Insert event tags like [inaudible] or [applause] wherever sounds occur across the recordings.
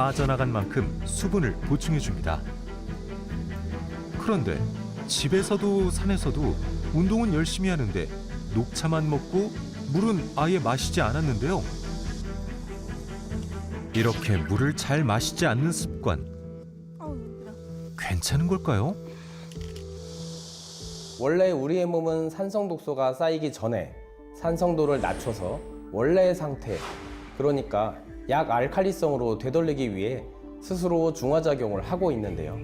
빠져나간 만큼 수분을 보충해 줍니다. 그런데 집에서도 산에서도 운동은 열심히 하는데 녹차만 먹고 물은 아예 마시지 않았는데요. 이렇게 물을 잘 마시지 않는 습관 괜찮은 걸까요? 원래 우리의 몸은 산성 독소가 쌓이기 전에 산성도를 낮춰서 원래의 상태, 그러니까 약 알칼리성으로 되돌리기 위해 스스로 중화작용을 하고 있는데요.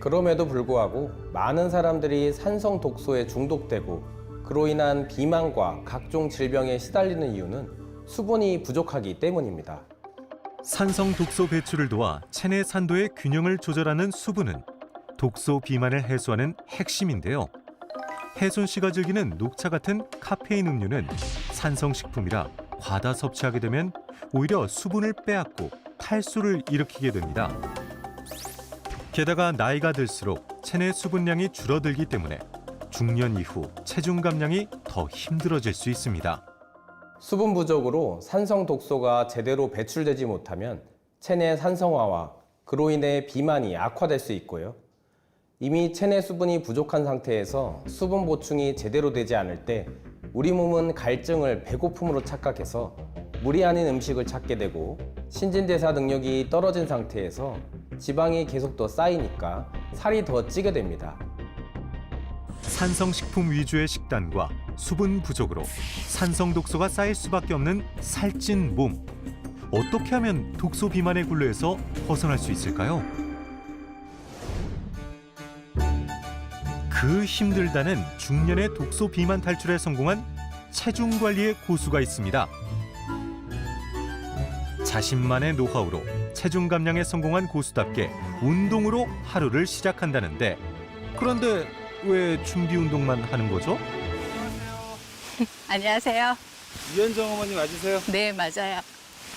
그럼에도 불구하고 많은 사람들이 산성 독소에 중독되고 그로 인한 비만과 각종 질병에 시달리는 이유는 수분이 부족하기 때문입니다. 산성 독소 배출을 도와 체내 산도의 균형을 조절하는 수분은 독소 비만을 해소하는 핵심인데요. 혜순 씨가 즐기는 녹차 같은 카페인 음료는 산성 식품이라 과다 섭취하게 되면 오히려 수분을 빼앗고 탈수를 일으키게 됩니다. 게다가 나이가 들수록 체내 수분량이 줄어들기 때문에 중년 이후 체중 감량이 더 힘들어질 수 있습니다. 수분 부족으로 산성 독소가 제대로 배출되지 못하면 체내 산성화와 그로 인해 비만이 악화될 수 있고요. 이미 체내 수분이 부족한 상태에서 수분 보충이 제대로 되지 않을 때 우리 몸은 갈증을 배고픔으로 착각해서 물이 아닌 음식을 찾게 되고 신진대사 능력이 떨어진 상태에서 지방이 계속 더 쌓이니까 살이 더 찌게 됩니다. 산성식품 위주의 식단과 수분 부족으로 산성 독소가 쌓일 수밖에 없는 살찐 몸. 어떻게 하면 독소 비만의 굴레에서 벗어날 수 있을까요? 그 힘들다는 중년의 독소 비만 탈출에 성공한 체중 관리의 고수가 있습니다. 자신만의 노하우로 체중 감량에 성공한 고수답게 운동으로 하루를 시작한다는데 그런데 왜 준비 운동만 하는 거죠? [laughs] 안녕하세요. 유현정 어머니 맞으세요? 네, 맞아요.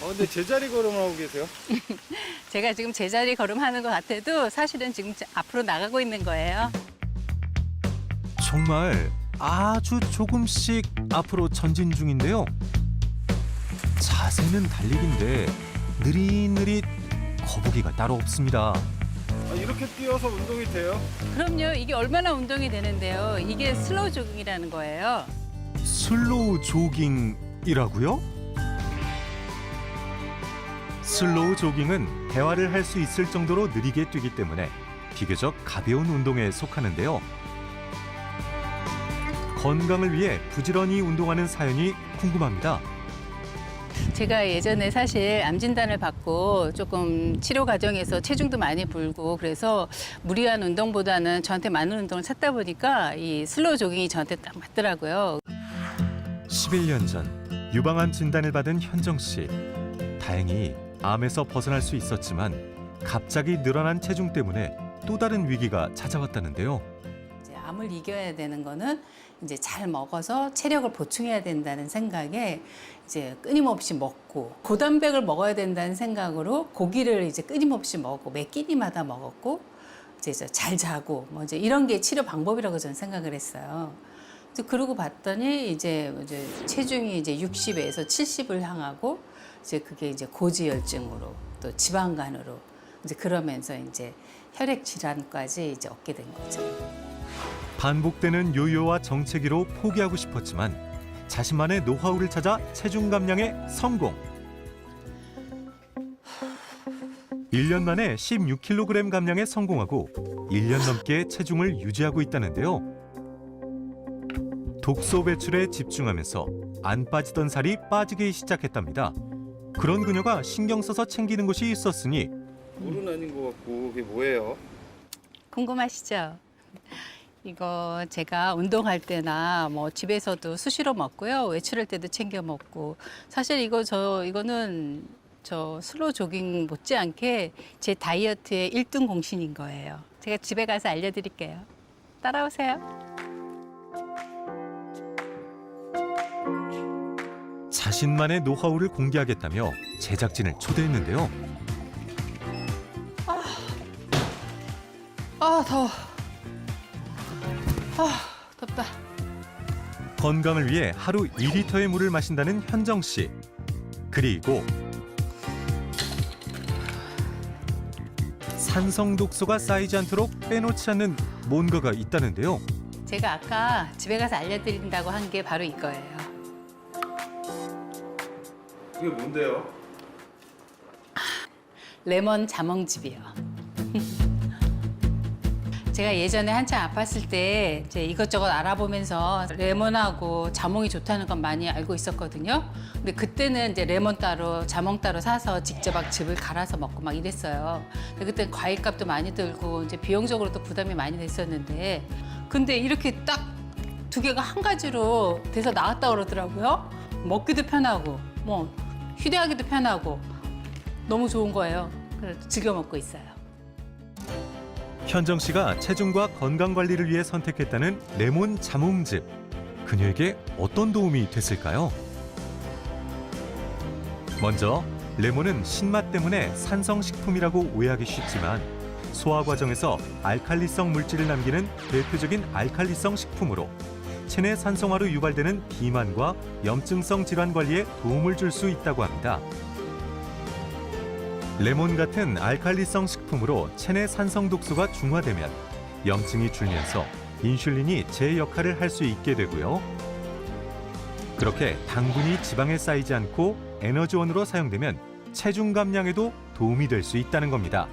어, 근데 제자리 걸음하고 계세요? [laughs] 제가 지금 제자리 걸음하는 것 같아도 사실은 지금 앞으로 나가고 있는 거예요. 정말 아주 조금씩 앞으로 전진 중인데요. 자세는 달리기인데 느릿느릿 거북이가 따로 없습니다. 아, 이렇게 뛰어서 운동이 돼요? 그럼요. 이게 얼마나 운동이 되는데요. 이게 슬로우 조깅이라는 거예요. 슬로우 조깅이라고요? 슬로우 조깅은 대화를 할 수 있을 정도로 느리게 뛰기 때문에 비교적 가벼운 운동에 속하는데요. 건강을 위해 부지런히 운동하는 사연이 궁금합니다. 제가 예전에 사실 암 진단을 받고 조금 치료 과정에서 체중도 많이 불고 그래서 무리한 운동보다는 저한테 맞는 운동을 찾다 보니까 이 슬로우 조깅이 저한테 딱 맞더라고요. 11년 전 유방암 진단을 받은 현정 씨. 다행히 암에서 벗어날 수 있었지만 갑자기 늘어난 체중 때문에 또 다른 위기가 찾아왔다는데요. 암을 이겨야 되는 거는 이제 잘 먹어서 체력을 보충해야 된다는 생각에 이제 끊임없이 먹고 고단백을 먹어야 된다는 생각으로 고기를 이제 끊임없이 먹고 매 끼니마다 먹었고 이제 저잘 자고 뭐 이제 이런 게 치료 방법이라고 저는 생각을 했어요. 그러고 봤더니 이제 이제 체중이 이제 60에서 70을 향하고 이제 그게 이제 고지혈증으로 또 지방간으로 이제 그러면서 이제 혈액 질환까지 이제 얻게 된 거죠. 반복되는 요요와 정체기로 포기하고 싶었지만 자신만의 노하우를 찾아 체중 감량에 성공. 1년 만에 16kg 감량에 성공하고 1년 넘게 체중을 유지하고 있다는데요. 독소 배출에 집중하면서 안 빠지던 살이 빠지기 시작했답니다. 그런 그녀가 신경 써서 챙기는 것이 있었으니 물은 아닌 것 같고 그게 뭐예요? 궁금하시죠? 이거 제가 운동할 때나 뭐 집에서도 수시로 먹고요. 외출할 때도 챙겨 먹고. 사실 이거 저 이거는 저 슬로 조깅 못지않게 제 다이어트의 일등 공신인 거예요. 제가 집에 가서 알려드릴게요. 따라오세요. 자신만의 노하우를 공개하겠다며 제작진을 초대했는데요. 아 더워. 아 덥다. 건강을 위해 하루 2리터의 물을 마신다는 현정 씨. 그리고 산성 독소가 쌓이지 않도록 빼놓지 않는 뭔가가 있다는데요. 제가 아까 집에 가서 알려드린다고 한 게 바로 이거예요. 이게 뭔데요? 레몬 자몽즙이요. [laughs] 제가 예전에 한참 아팠을 때 이제 이것저것 알아보면서 레몬하고 자몽이 좋다는 건 많이 알고 있었거든요. 근데 그때는 이제 레몬 따로 자몽 따로 사서 직접 막 즙을 갈아서 먹고 막 이랬어요. 근데 그때 과일값도 많이 들고 이제 비용적으로도 부담이 많이 됐었는데 근데 이렇게 딱 두 개가 한 가지로 돼서 나왔다 그러더라고요. 먹기도 편하고 뭐 휴대하기도 편하고 너무 좋은 거예요. 그래서 즐겨 먹고 있어요. 현정 씨가 체중과 건강 관리를 위해 선택했다는 레몬 자몽즙. 그녀에게 어떤 도움이 됐을까요? 먼저 레몬은 신맛 때문에 산성 식품이라고 오해하기 쉽지만 소화 과정에서 알칼리성 물질을 남기는 대표적인 알칼리성 식품으로 체내 산성화로 유발되는 비만과 염증성 질환 관리에 도움을 줄 수 있다고 합니다. 레몬 같은 알칼리성 식품으로 체내 산성 독소가 중화되면 염증이 줄면서 인슐린이 제 역할을 할 수 있게 되고요. 그렇게 당분이 지방에 쌓이지 않고 에너지원으로 사용되면 체중 감량에도 도움이 될 수 있다는 겁니다.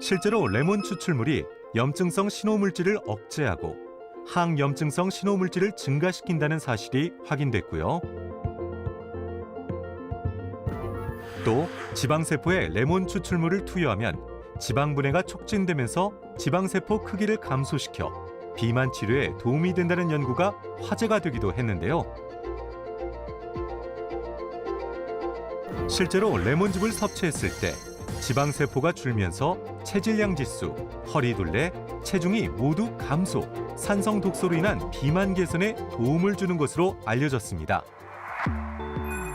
실제로 레몬 추출물이 염증성 신호물질을 억제하고 항염증성 신호물질을 증가시킨다는 사실이 확인됐고요. 또 지방세포에 레몬 추출물을 투여하면 지방 분해가 촉진되면서 지방세포 크기를 감소시켜 비만 치료에 도움이 된다는 연구가 화제가 되기도 했는데요. 실제로 레몬즙을 섭취했을 때 지방세포가 줄면서 체질량 지수, 허리둘레, 체중이 모두 감소, 산성 독소로 인한 비만 개선에 도움을 주는 것으로 알려졌습니다.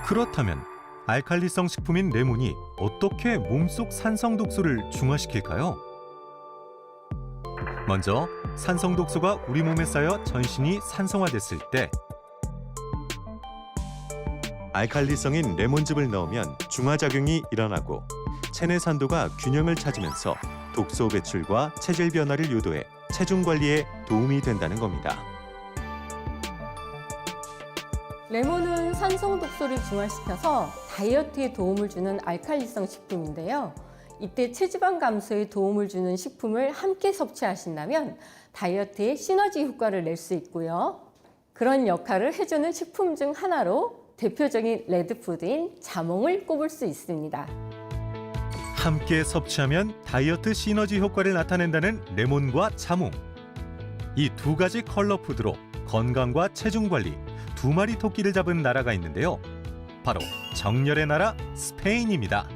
그렇다면 알칼리성 식품인 레몬이 어떻게 몸속 산성 독소를 중화시킬까요? 먼저 산성 독소가 우리 몸에 쌓여 전신이 산성화됐을 때 알칼리성인 레몬즙을 넣으면 중화작용이 일어나고 체내 산도가 균형을 찾으면서 독소 배출과 체질 변화를 유도해 체중 관리에 도움이 된다는 겁니다. 레몬은 산성 독소를 중화시켜서 다이어트에 도움을 주는 알칼리성 식품인데요. 이때 체지방 감소에 도움을 주는 식품을 함께 섭취하신다면 다이어트에 시너지 효과를 낼 수 있고요. 그런 역할을 해주는 식품 중 하나로 대표적인 레드푸드인 자몽을 꼽을 수 있습니다. 함께 섭취하면 다이어트 시너지 효과를 나타낸다는 레몬과 자몽. 이 두 가지 컬러 푸드로 건강과 체중 관리 두 마리 토끼를 잡은 나라가 있는데요. 바로 정열의 나라 스페인입니다.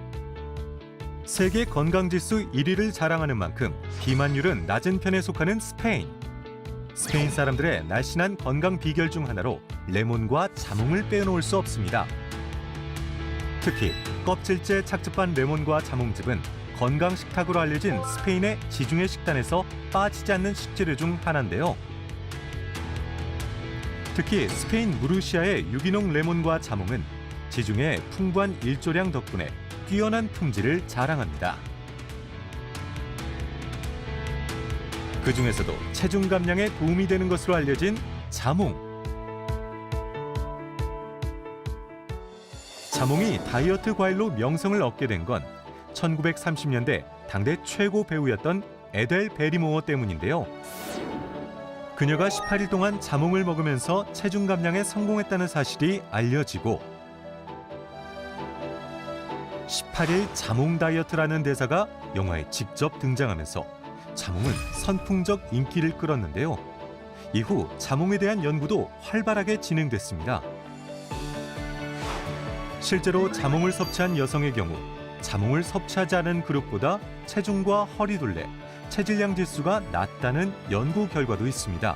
세계 건강 지수 1위를 자랑하는 만큼 비만율은 낮은 편에 속하는 스페인. 스페인 사람들의 날씬한 건강 비결 중 하나로 레몬과 자몽을 빼놓을 수 없습니다. 특히 껍질째 착즙한 레몬과 자몽즙은 건강 식탁으로 알려진 스페인의 지중해 식단에서 빠지지 않는 식재료 중 하나인데요. 특히 스페인 무르시아의 유기농 레몬과 자몽은 지중해 풍부한 일조량 덕분에 뛰어난 품질을 자랑합니다. 그 중에서도 체중 감량에 도움이 되는 것으로 알려진 자몽. 자몽이 다이어트 과일로 명성을 얻게 된 건 1930년대 당대 최고 배우였던 에델 베리모어 때문인데요. 그녀가 18일 동안 자몽을 먹으면서 체중 감량에 성공했다는 사실이 알려지고 18일 자몽 다이어트라는 대사가 영화에 직접 등장하면서 자몽은 선풍적 인기를 끌었는데요. 이후 자몽에 대한 연구도 활발하게 진행됐습니다. 실제로 자몽을 섭취한 여성의 경우 자몽을 섭취하지 않은 그룹보다 체중과 허리둘레, 체질량 지수가 낮다는 연구 결과도 있습니다.